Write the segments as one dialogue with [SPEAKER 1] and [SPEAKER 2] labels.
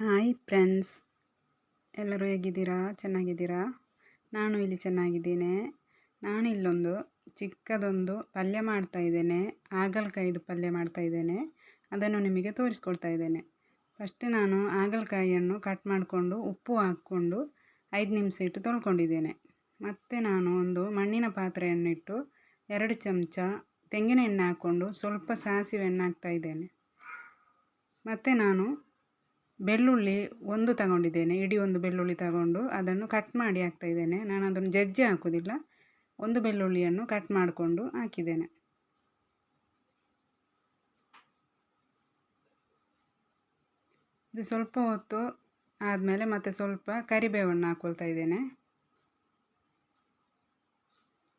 [SPEAKER 1] Hi friends. ಎಲ್ಲರೂ ಹೇಗಿದ್ದೀರಾ? ಚೆನ್ನಾಗಿದ್ದೀರಾ? ನಾನು ಇಲ್ಲಿ ಚೆನ್ನಾಗಿದ್ದೀನಿ. ನಾನು ಇಲ್ಲೊಂದು ಚಿಕ್ಕದೊಂದು ಪಲ್ಯ ಮಾಡ್ತಾ ಇದ್ದೇನೆ. ಹಾಗಲಕಾಯಿದು ಪಲ್ಯ ಮಾಡ್ತಾ ಇದ್ದೇನೆ. ಅದನ್ನು ನಿಮಗೆ ತೋರಿಸ್ಕೊಳ್ತಾ ಇದ್ದೇನೆ. ಫಸ್ಟ್ ನಾನು ಹಾಗಲಕಾಯಿಯನ್ನು ಕಟ್ ಮಾಡಿಕೊಂಡು ಉಪ್ಪು ಹಾಕ್ಕೊಂಡು ಐದು ನಿಮಿಷ ಇಟ್ಟು ತೊಳ್ಕೊಂಡಿದ್ದೇನೆ. ಮತ್ತು ನಾನು ಒಂದು ಮಣ್ಣಿನ ಪಾತ್ರೆಯನ್ನಿಟ್ಟು ಎರಡು ಚಮಚ ತೆಂಗಿನ ಎಣ್ಣೆ ಹಾಕ್ಕೊಂಡು ಸ್ವಲ್ಪ ಸಾಸಿವೆ ಎಣ್ಣೆ ಹಾಕ್ತಾ ಇದ್ದೇನೆ. ಮತ್ತು ನಾನು ಬೆಳ್ಳುಳ್ಳಿ ಒಂದು ತಗೊಂಡಿದ್ದೇನೆ, ಇಡೀ ಒಂದು ಬೆಳ್ಳುಳ್ಳಿ ತಗೊಂಡು ಅದನ್ನು ಕಟ್ ಮಾಡಿ ಹಾಕ್ತಾ ಇದ್ದೇನೆ. ನಾನು ಅದನ್ನು ಜಜ್ಜಿ ಹಾಕೋದಿಲ್ಲ ಒಂದು ಬೆಳ್ಳುಳ್ಳಿಯನ್ನು ಕಟ್ ಮಾಡಿಕೊಂಡು ಹಾಕಿದ್ದೇನೆ. ಇದು ಸ್ವಲ್ಪ ಹೊತ್ತು ಆದಮೇಲೆ ಮತ್ತೆ ಸ್ವಲ್ಪ ಕರಿಬೇವನ್ನು ಹಾಕೊಳ್ತಾ ಇದ್ದೇನೆ.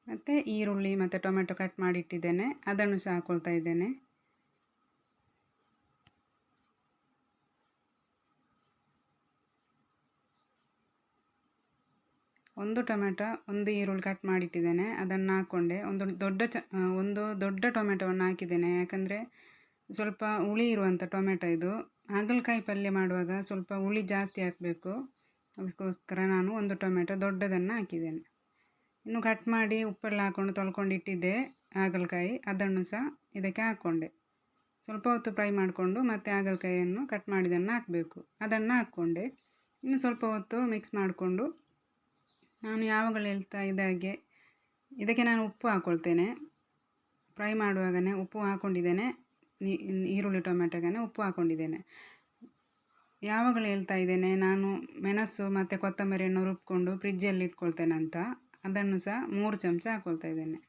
[SPEAKER 1] ಮತ್ತು ಈರುಳ್ಳಿ ಮತ್ತು ಟೊಮೆಟೊ ಕಟ್ ಮಾಡಿ ಇಟ್ಟಿದ್ದೇನೆ. ಅದನ್ನು ಸಹ ಹಾಕ್ಕೊಳ್ತಾ ಇದ್ದೇನೆ. ಒಂದು ಟೊಮೆಟೊ, ಒಂದು ಈರುಳ್ಳಿ ಕಟ್ ಮಾಡಿಟ್ಟಿದ್ದೇನೆ. ಅದನ್ನು ಹಾಕ್ಕೊಂಡೆ. ಒಂದು ದೊಡ್ಡ ಚ ಒಂದು ದೊಡ್ಡ ಟೊಮೆಟೊವನ್ನು ಹಾಕಿದ್ದೇನೆ. ಯಾಕಂದರೆ ಸ್ವಲ್ಪ ಹುಳಿ ಇರುವಂಥ ಟೊಮೆಟೊ ಇದು. ಹಾಗಲಕಾಯಿ ಪಲ್ಯ ಮಾಡುವಾಗ ಸ್ವಲ್ಪ ಹುಳಿ ಜಾಸ್ತಿ ಹಾಕಬೇಕು. ಅದಕ್ಕೋಸ್ಕರ ನಾನು ಒಂದು ಟೊಮೆಟೊ ದೊಡ್ಡದನ್ನು ಹಾಕಿದ್ದೇನೆ. ಇನ್ನು ಕಟ್ ಮಾಡಿ ಉಪ್ಪೆಲ್ಲ ಹಾಕ್ಕೊಂಡು ತೊಳ್ಕೊಂಡು ಇಟ್ಟಿದ್ದೆ ಹಾಗಲಕಾಯಿ. ಅದನ್ನು ಸಹ ಇದಕ್ಕೆ ಹಾಕ್ಕೊಂಡೆ. ಸ್ವಲ್ಪ ಹೊತ್ತು ಫ್ರೈ ಮಾಡಿಕೊಂಡು ಮತ್ತೆ ಹಾಗಲಕಾಯಿಯನ್ನು ಕಟ್ ಮಾಡಿದ್ದನ್ನು ಹಾಕಬೇಕು. ಅದನ್ನು ಹಾಕ್ಕೊಂಡೆ. ಇನ್ನು ಸ್ವಲ್ಪ ಹೊತ್ತು ಮಿಕ್ಸ್ ಮಾಡಿಕೊಂಡು ನಾನು ಯಾವಾಗಲೂ ಹೇಳ್ತಾ ಇದ್ದಾಗೆ ಇದಕ್ಕೆ ನಾನು ಉಪ್ಪು ಹಾಕ್ಕೊಳ್ತೇನೆ ಫ್ರೈ ಮಾಡುವಾಗಲೇ ಉಪ್ಪು ಹಾಕ್ಕೊಂಡಿದ್ದೇನೆ ಈರುಳ್ಳಿ ಟೊಮೆಟೊಗೆ ಉಪ್ಪು ಹಾಕ್ಕೊಂಡಿದ್ದೇನೆ ಯಾವಾಗಲೂ ಹೇಳ್ತಾ ಇದ್ದೇನೆ, ನಾನು ಮೆಣಸು ಮತ್ತು ಕೊತ್ತಂಬರಿಯನ್ನು ರುಬ್ಕೊಂಡು ಫ್ರಿಜ್ಜಲ್ಲಿ ಇಟ್ಕೊಳ್ತೇನೆ ಅಂತ. ಅದನ್ನು ಸಹ ಮೂರು ಚಮಚ ಹಾಕ್ಕೊಳ್ತಾ ಇದ್ದೇನೆ.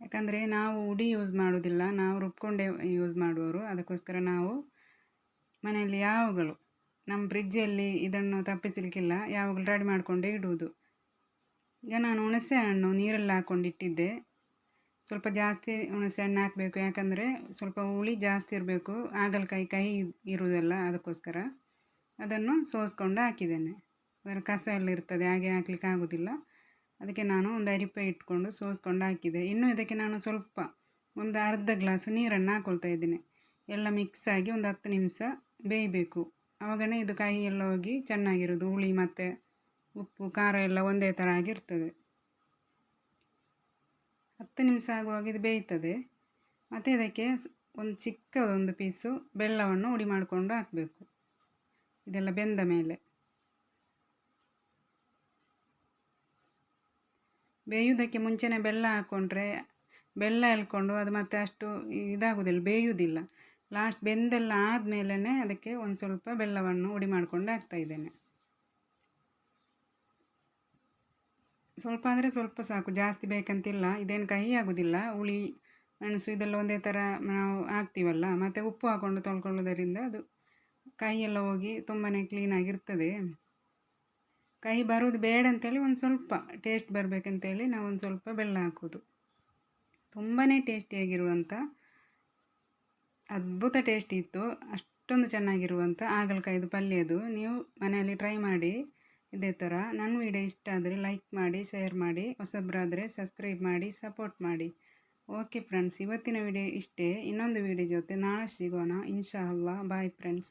[SPEAKER 1] ಯಾಕಂದರೆ ನಾವು ಉಡಿ ಯೂಸ್ ಮಾಡೋದಿಲ್ಲ ನಾವು ರುಬ್ಕೊಂಡೇ ಯೂಸ್ ಮಾಡುವವರು. ಅದಕ್ಕೋಸ್ಕರ ನಾವು ಮನೆಯಲ್ಲಿ ಯಾವಾಗಲೂ ನಮ್ಮ ಫ್ರಿಜ್ಜಲ್ಲಿ ಇದನ್ನು ತಪ್ಪಿಸಲಿಕ್ಕಿಲ್ಲ. ಯಾವಾಗಲೂ ರೆಡಿ ಮಾಡಿಕೊಂಡೇ ಇಡುವುದು. ಈಗ ನಾನು ಹುಣಸೆ ಹಣ್ಣು ನೀರಲ್ಲಿ ಹಾಕ್ಕೊಂಡು ಇಟ್ಟಿದ್ದೆ ಸ್ವಲ್ಪ ಜಾಸ್ತಿ ಹುಣಸೆ ಹಣ್ಣು ಹಾಕಬೇಕು. ಯಾಕಂದರೆ ಸ್ವಲ್ಪ ಹುಳಿ ಜಾಸ್ತಿ ಇರಬೇಕು. ಹಾಗಲಕಾಯಿ ಕಹಿ ಇರುವುದಲ್ಲ ಅದಕ್ಕೋಸ್ಕರ. ಅದನ್ನು ಸೋಸ್ಕೊಂಡು ಹಾಕಿದ್ದೇನೆ. ಅದರ ಕಸ ಎಲ್ಲ ಇರ್ತದೆ. ಹಾಗೆ ಹಾಕ್ಲಿಕ್ಕೆ ಆಗೋದಿಲ್ಲ. ಅದಕ್ಕೆ ನಾನು ಒಂದು ಅರಿಪೆ ಇಟ್ಕೊಂಡು ಸೋಸ್ಕೊಂಡು ಹಾಕಿದೆ ಇನ್ನು ಇದಕ್ಕೆ ನಾನು ಸ್ವಲ್ಪ ಒಂದು ಅರ್ಧ ಗ್ಲಾಸ್ ನೀರನ್ನು ಹಾಕ್ಕೊಳ್ತಾ ಇದ್ದೀನಿ. ಎಲ್ಲ ಮಿಕ್ಸ್ ಆಗಿ ಒಂದು ಹತ್ತು ನಿಮಿಷ ಬೇಯಬೇಕು. ಆವಾಗನೇ ಇದು ಕಾಯಿ ಎಲ್ಲ ಹೋಗಿ ಚೆನ್ನಾಗಿರೋದು ಹುಳಿ ಮತ್ತು ಉಪ್ಪು, ಖಾರ ಎಲ್ಲ ಒಂದೇ ಥರ ಆಗಿರ್ತದೆ. ಹತ್ತು ನಿಮಿಷ ಆಗುವಾಗ ಇದು ಬೇಯ್ತದೆ. ಮತ್ತು ಇದಕ್ಕೆ ಒಂದು ಚಿಕ್ಕದೊಂದು ಪೀಸು ಬೆಲ್ಲವನ್ನು ಹುಡಿ ಮಾಡಿಕೊಂಡು ಹಾಕಬೇಕು. ಇದೆಲ್ಲ ಬೆಂದ ಮೇಲೆ. ಬೇಯುವುದಕ್ಕೆ ಮುಂಚೆನೇ ಬೆಲ್ಲ ಹಾಕ್ಕೊಂಡ್ರೆ ಬೆಲ್ಲ ಎಲ್ಕೊಂಡು ಅದು ಮತ್ತೆ ಅಷ್ಟು ಇದಾಗೋದಿಲ್ಲ, ಬೇಯುವುದಿಲ್ಲ. ಲಾಸ್ಟ್ ಬೆಂದೆಲ್ಲ ಆದಮೇಲೆ ಅದಕ್ಕೆ ಒಂದು ಸ್ವಲ್ಪ ಬೆಲ್ಲವನ್ನು ಹುಡಿ ಮಾಡಿಕೊಂಡು ಹಾಕ್ತಾಯಿದ್ದೇನೆ ಸ್ವಲ್ಪ ಅಂದರೆ ಸ್ವಲ್ಪ ಸಾಕು, ಜಾಸ್ತಿ ಬೇಕಂತಿಲ್ಲ, ಇದೇನು ಕಹಿ ಆಗೋದಿಲ್ಲ, ಹುಳಿ, ಮೆಣಸು ಇದೆಲ್ಲ ಒಂದೇ ಥರ ನಾವು ಹಾಕ್ತೀವಲ್ಲ, ಮತ್ತು ಉಪ್ಪು ಹಾಕ್ಕೊಂಡು ತೊಳ್ಕೊಳ್ಳೋದರಿಂದ ಅದು ಕೈಯೆಲ್ಲ ಹೋಗಿ ತುಂಬಾ ಕ್ಲೀನಾಗಿರ್ತದೆ ಕಹಿ ಬರೋದು ಬೇಡ ಅಂತೇಳಿ ಒಂದು ಸ್ವಲ್ಪ ಟೇಸ್ಟ್ ಬರಬೇಕಂತೇಳಿ ನಾವು ಒಂದು ಸ್ವಲ್ಪ ಬೆಲ್ಲ ಹಾಕೋದು ತುಂಬಾ ಟೇಸ್ಟಿಯಾಗಿರುವಂಥ ಅದ್ಭುತ ಟೇಸ್ಟ್ ಇತ್ತು. ಅಷ್ಟೊಂದು ಚೆನ್ನಾಗಿರುವಂಥ ಹಾಗಲಕಾಯಿದು ಪಲ್ಯದು ನೀವು ಮನೆಯಲ್ಲಿ ಟ್ರೈ ಮಾಡಿ ಇದೇ ಥರ ನನ್ನ ವಿಡಿಯೋ ಇಷ್ಟ ಆದರೆ ಲೈಕ್ ಮಾಡಿ ಶೇರ್ ಮಾಡಿ. ಹೊಸಬ್ರಾದರೆ ಸಬ್ಸ್ಕ್ರೈಬ್ ಮಾಡಿ ಸಪೋರ್ಟ್ ಮಾಡಿ. ಓಕೆ ಫ್ರೆಂಡ್ಸ್ ಇವತ್ತಿನ ವಿಡಿಯೋ ಇಷ್ಟೇ. ಇನ್ನೊಂದು ವಿಡಿಯೋ ಜೊತೆ ನಾಳೆ ಸಿಗೋಣ. ಇನ್ಶಾ ಅಲ್ಲಾ ಬಾಯ್ ಫ್ರೆಂಡ್ಸ್